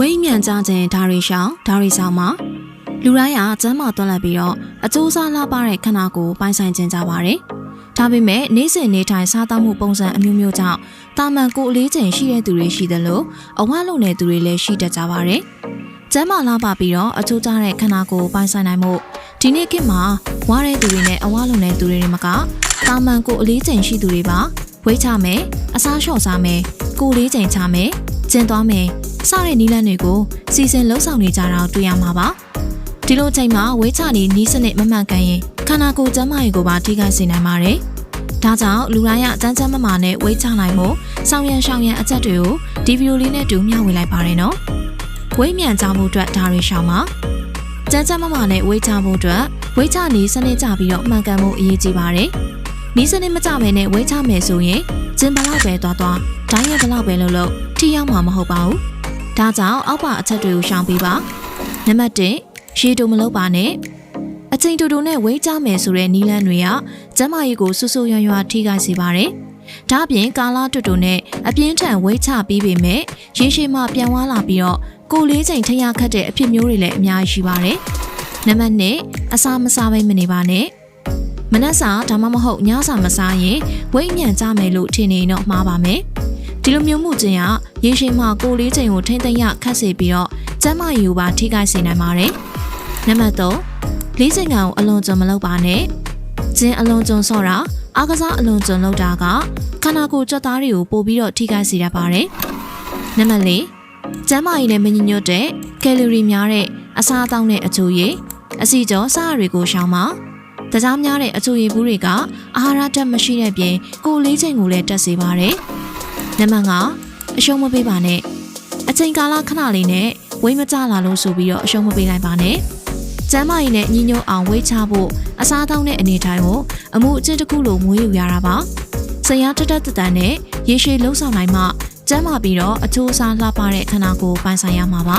ဝိမြန်ကြခြင်းဒါရီရှောင်းဒါရီဆောင်မှာလူတိုင်းကကျမ်းမာတွက်လက်ပြီးတော့အကျိုးစားလှပတဲ့ခန္ဓာကိုယ်ပိုင်ဆိုင်ခြင်းကြပါတယ်။ဒါပေမဲ့နေ့စဉ်နေ့တိုင်းစားသောက်မှုပုံစံအမျိုးမျိုးကြောင့်တာမန်ကိုယ်အလေးချိန်ရှိတဲ့သူတွေရှိသလိုအဝလုံတဲ့သူတွေလည်းရှိတတ်ကြပါတယ်။ကျမ်းမာလှပပြီးတော့အကျိုးကြတဲ့ခန္ဓာကိုယ်ပိုင်ဆိုင်နိုင်မှုဒီနေ့ခေတ်မှာဝါတဲ့သူတွေနဲ့အဝလုံတဲ့သူတွေမကတာမန်ကိုယ်အလေးချိန်ရှိသူတွေပါဝိတ်ချမယ်အစားလျှော့စားမယ်ကိုယ်လေးချိန်ချမယ်ကျင်သွားမယ် စတဲ့နီးလန်းတွေကိုစီစဉ်လှုပ်ဆောင်နေကြတာတွေ့ရမှာပါဒီလိုချိန်မှာဝေးချနေနီးစနစ်မမှန်ကန်ရင်ခန္ဓာကိုယ်ကျန်းမာရေးကိုပါထိခိုက်စေနိုင်ပါတယ်ဒါကြောင့်လူတိုင်းကစမ်းချမ်းမမာနဲ့ဝေးချနိုင်ဖို့ဆောင်ရန်ရှောင်ရန်အချက်တွေကိုဒီဗီဒီယိုလေးနဲ့တူမျှဝေလိုက်ပါရနော်ဝိတ်မြန်ကြဖို့အတွက်ဒါတွေရှောင်ပါစမ်းချမ်းမမာနဲ့ဝေးချဖို့အတွက်ဝေးချနေစနစ်ကြပြီးတော့မှန်ကန်မှုအရေးကြီးပါတယ်နီးစနစ်မကြဘဲနဲ့ဝေးချမယ်ဆိုရင်ကျင်ဘလောက်ပဲသွားသွားဒိုင်းရဘလောက်ပဲလုပ်လို့ထိရောက်မှာမဟုတ်ပါဘူး။ ဒါကြောင့်အောက်ပါအချက်တွေကိုရှောင်ပေးပါ။နံပါတ်1ရေတူမလုပ်ပါနဲ့။အချိန်တူတူနဲ့ဝေးကြမယ်ဆိုတဲ့နီလန်းတွေကကျန်းမာရေးကိုဆူဆူရွံ့ရွံ့ထိခိုက်စေပါတယ်။ဒါ့အပြင်ကာလာတူတူနဲ့အပြင်းထန်ဝေးချပြီးပေမဲ့ရေရှည်မှပြန်ဝါလာပြီးတော့ကိုလေးချိန်ထရခတ်တဲ့အဖြစ်မျိုးတွေလည်းအများကြီးရှိပါတယ်။နံပါတ်2အစာမစားဘဲမနေပါနဲ့။မနက်စာဒါမှမဟုတ်ညစာမစားရင်ဝိတ်မြန်ကြမယ်လို့ထင်နေတော့မှားပါမယ်။ ဒီလိုမျိုးမှုချင်းကရေရှည်မှာကိုလေးချိန်ကိုထိမ့်သိမ့်ရခတ်စေပြီးတော့ကျန်းမာရေးကိုပါထိခိုက်စေနိုင်ပါတယ်။နံပါတ်3လေးချိန်ကောင်အလွန်ကျွံမလုပ်ပါနဲ့။ကျင်းအလွန်ကျွံဆော့တာအားကစားအလွန်ကျွံလုပ်တာကခန္ဓာကိုယ်ကြွက်သားတွေကိုပို့ပြီးတော့ထိခိုက်စေတတ်ပါတယ်။နံပါတ်4ကျန်းမာရေးနဲ့မညီညွတ်တဲ့ကယ်လိုရီများတဲ့အစားအသောက်နဲ့အချိုရည်အစီကျော်စားတွေကိုရှောင်ပါ။တကြားများတဲ့အချိုရည်ဘူးတွေကအာဟာရဓာတ်မရှိတဲ့ပြင်ကိုယ်လေးချိန်ကိုလည်းတက်စေပါတယ်။ နံပါတ်5အရှုံးမပေးပါနဲ့အချိန်ကာလခဏလေးနဲ့ဝိတ်မကြလာလို့ဆိုပြီးတော့အရှုံးမပေးလိုက်ပါနဲ့ကျမ်းမာရေးနဲ့ညီညွတ်အောင်ဝိတ်ချဖို့အစားအသောက်နဲ့အနေထိုင်ကိုအမှုအကျင့်တစ်ခုလိုမွေးယူရတာပါဆရာတက်တက်တတန်နဲ့ရေရှည်လှုပ်ဆောင်နိုင်မှကျမ်းမာပြီးတော့အချိုးအစားလှပတဲ့ခန္ဓာကိုယ်ပိုင်ဆိုင်ရမှာပါ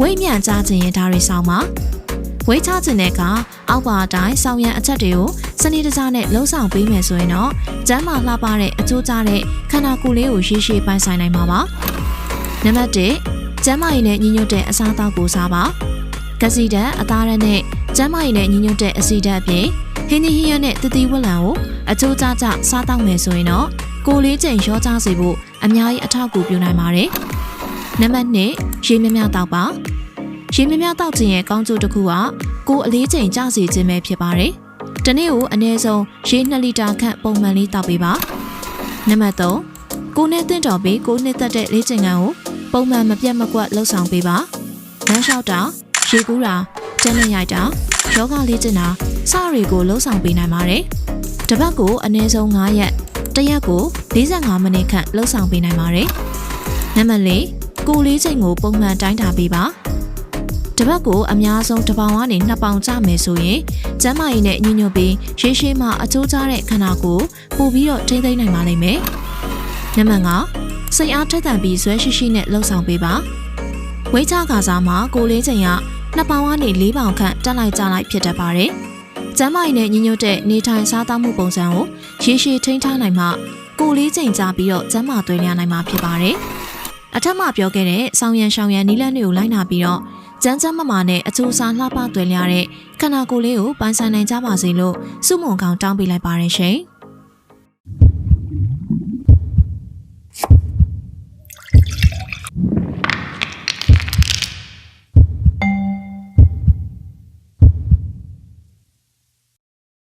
ဝိတ်မြန်ကြခြင်းရင်ဒါတွေဆောင်ပါ ဝိတ်ချခြင်းတဲ့ကအောက်ပါအတိုင်းဆောင်ရန်အချက်တွေကိုစနစ်တကျနဲ့လှုံ့ဆော်ပေးမယ်ဆိုရင်တော့ကျန်းမာလှပတဲ့အကျိုးကျတဲ့ခန္ဓာကိုယ်လေးကိုရည်ရှိပိုင်ဆိုင်နိုင်မှာပါ။နံပါတ်1ကျန်းမာရေးနဲ့ညီညွတ်တဲ့အစားအသောက်ကိုစားပါ။ကစီဓာတ်အသားရနဲ့ကျန်းမာရေးနဲ့ညီညွတ်တဲ့အဆီဓာတ်အပြင်ဟင်းသီးဟင်းရွက်နဲ့တတိဝလံကိုအကျိုးကျကျစားတောက်မယ်ဆိုရင်တော့ကိုယ်လေးချိန်ရောချစေဖို့အများကြီးအထောက်အကူပြုနိုင်ပါတယ်။နံပါတ်2ရေမြမြတောက်ပါ။ ရေမြမြတောက်ခြင်းရဲ့ကောင်းကျိုးတစ်ခုကကိုယ်အလေးချိန်ကျစေခြင်းပဲဖြစ်ပါတယ်။တနေ့ကိုအနည်းဆုံးရေ2လီတာခန့်ပုံမှန်လေးတောက်ပေးပါနံပါတ်3ကိုနဲ့တင့်တော်ပြီးကိုနှစ်သက်တဲ့လေ့ကျင့်ခန်းကိုပုံမှန်မပြတ်မကွက်လှုပ်ဆောင်ပေးပါလမ်းလျှောက်တာရေကူးတာကျန်းနဲ့ရိုက်တာယောဂလေ့ကျင့်တာစတွေကိုလှုပ်ဆောင်ပေးနိုင်ပါတယ်တပတ်ကိုအနည်းဆုံး9ရက်တစ်ရက်ကို45မိနစ်ခန့်လှုပ်ဆောင်ပေးနိုင်ပါတယ်နံပါတ်4ကိုလေးချိန်ကိုပုံမှန်တိုင်းတာပေးပါ တပတ်ကိုအများဆုံးတစ်ပေါင်ကနေနှစ်ပေါင်ကျမယ်ဆိုရင်ကျန်းမာရေးနဲ့ညှိညွတ်ပြီးရေရှည်မှအကျိုးကျတဲ့ခန္ဓာကိုယ်ပို့ပြီးတော့ထိမ့်သိမ့်နိုင်ပါလိမ့်မယ်။နံပါတ်5စိတ်အားထက်သန်ပြီးဇွဲရှိရှိနဲ့လှုပ်ဆောင်ပေးပါ။ဝိတ်ချကာစားမှာကိုလေးချိန်ကနှစ်ပေါင်ကနေ၄ပေါင်ခန့်တက်လိုက်ကျလိုက်ဖြစ်တတ်ပါတယ်။ကျန်းမာရေးနဲ့ညှိညွတ်တဲ့နေထိုင်စားသောက်မှုပုံစံကိုရေရှည်ထိန်းထားနိုင်မှကိုလေးချိန်ကြာပြီးတော့ကျန်းမာသွေးလျနိုင်မှာဖြစ်ပါတယ်။အထက်မှပြောခဲ့တဲ့ဆောင်းရံရှောင်းရံနီးလန်းတွေကိုလိုက်နာပြီးတော့ ကြမ်းကြမ်းမမာနဲ့အချိုးစားလှပသွဲလျတဲ့ခန္ဓာကိုယ်လေးကိုပိုင်ဆိုင်နိုင်ကြပါစေလို့စုမုံကောင်တောင်းပေးလိုက်ပါရရှင်။